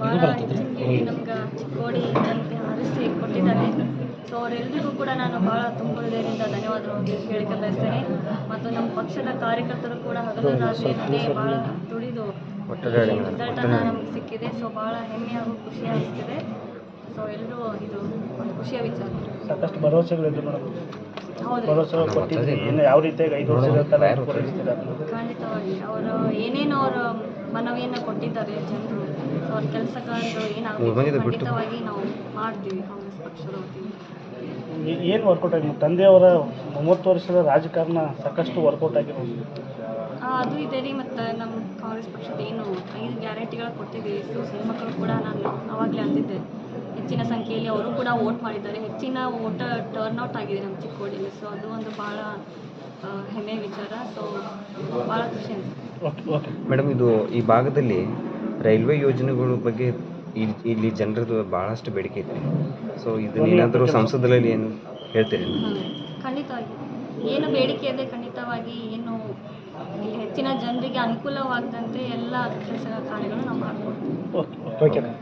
ಭಾಳ ಹೆಚ್ಚಿನ ನಮ್ಗೆ ಚಿಕ್ಕೋಡಿ ಜನತೆ ಆರಿಸಿ ಕೊಟ್ಟಿದ್ದಾರೆ. ಸೊ ಅವರೆಲ್ಲರಿಗೂ ಕೂಡ ನಾನು ಭಾಳ ತುಂಬ ಹೃದಯದಿಂದ ಧನ್ಯವಾದಗಳನ್ನು ಹೇಳಿಕೆ ಬಯಸ್ತೇನೆ ಮತ್ತು ನಮ್ಮ ಪಕ್ಷದ ಕಾರ್ಯಕರ್ತರು ಕೂಡ ಹಗಲು ರಾತ್ರಿ ಎನ್ನದೇ ಭಾಳ ದುಡಿದು ರಿಸಲ್ಟನ್ನು ನಮಗೆ ಸಿಕ್ಕಿದೆ. ಸೊ ಭಾಳ ಹೆಮ್ಮೆ ಹಾಗೂ ಖುಷಿ ಅನಿಸ್ತಿದೆ. ಸೊ ಎಲ್ಲರೂ ಇದು ಒಂದು ಖುಷಿಯ ವಿಚಾರ. ಸಾಕಷ್ಟು ಭರವಸೆಗಳಿದೆ ಮೇಡಮ್ ಕೊಟ್ಟಿದ್ದೀರಿ ಯಾವ ರೀತಿಯಾಗಿ ಐದು ಕಾಲ ಖಂಡಿತವಾಗಿ. ಅವರು ಏನೇನು ಅವರು ಮನವಿಯನ್ನು ಕೊಟ್ಟಿದ್ದಾರೆ ಜನರು. ಸೊ ಅವ್ರ ಕೆಲಸಗಳು ಏನಾಗಬೇಕು ಖಂಡಿತವಾಗಿ ನಾವು ಮಾಡ್ತೀವಿ ಕಾಂಗ್ರೆಸ್ ಪಕ್ಷದ ವತಿಯಿಂದ. ಏನು ವರ್ಕೌಟ್ ಆಗಿದೆ? ತಂದೆಯವರ ಮೂವತ್ತು ವರ್ಷದ ರಾಜಕಾರಣ ಸಾಕಷ್ಟು ವರ್ಕೌಟ್ ಆಗಿರೋದು ಆ, ಅದು ಇದೆ ರೀ ಮತ್ತು ನಮ್ಮ ಕಾಂಗ್ರೆಸ್ ಪಕ್ಷದ ಏನು ಐದು ಗ್ಯಾರಂಟಿಗಳು ಕೊಟ್ಟಿದ್ದೀವಿ ಸೊ ಹೆಣ್ಮಕ್ಳು ಕೂಡ ನಾನು ಅವಾಗಲೇ ಅಂದಿದ್ದೆ. ಹೆಚ್ಚಿನ ಸಂಖ್ಯೆಯಲ್ಲಿ ಅವರು ಕೂಡ ವೋಟ್ ಮಾಡಿದ್ದಾರೆ. ಹೆಚ್ಚಿನ ವೋಟ ಟರ್ನ್ಔಟ್ ಆಗಿದೆ ನಮ್ಮ ಚಿಕ್ಕೋಡಿಯಲ್ಲಿ. ಸೊ ಅದು ಒಂದು ಭಾಳ ಹೆಮ್ಮೆ ಹೆಮ್ಮೆಯ ವಿಚಾರ. ಸೊ ಭಾಳ ಖುಷಿ ಅನಿಸ್ತು ಓಕೆ ಓಕೆ ಮೇಡಮ್ ಇದು ಈ ಭಾಗದಲ್ಲಿ ರೈಲ್ವೆ ಯೋಜನೆಗಳ ಬಗ್ಗೆ ಇಲ್ಲಿ ಇಲ್ಲಿ ಜನರದ್ದು ಭಾಳಷ್ಟು ಬೇಡಿಕೆ ಇದೆ ಸೊ ಇದನ್ನ ಏನಾದರೂ ಸಂಸದರಲ್ಲಿ ಏನು ಹೇಳ್ತೀರಿ. ಖಂಡಿತವಾಗಿ. ಏನು ಬೇಡಿಕೆ ಇದೆ ಖಂಡಿತವಾಗಿ ಏನು ಇಲ್ಲಿ ಹೆಚ್ಚಿನ ಜನರಿಗೆ ಅನುಕೂಲವಾಗದಂತೆ ಎಲ್ಲ ಕೆಲಸ ಕಾರ್ಯಗಳನ್ನು ನಾವು ಮಾಡ್ಕೊಡ್ತೀವಿ. Okay okay.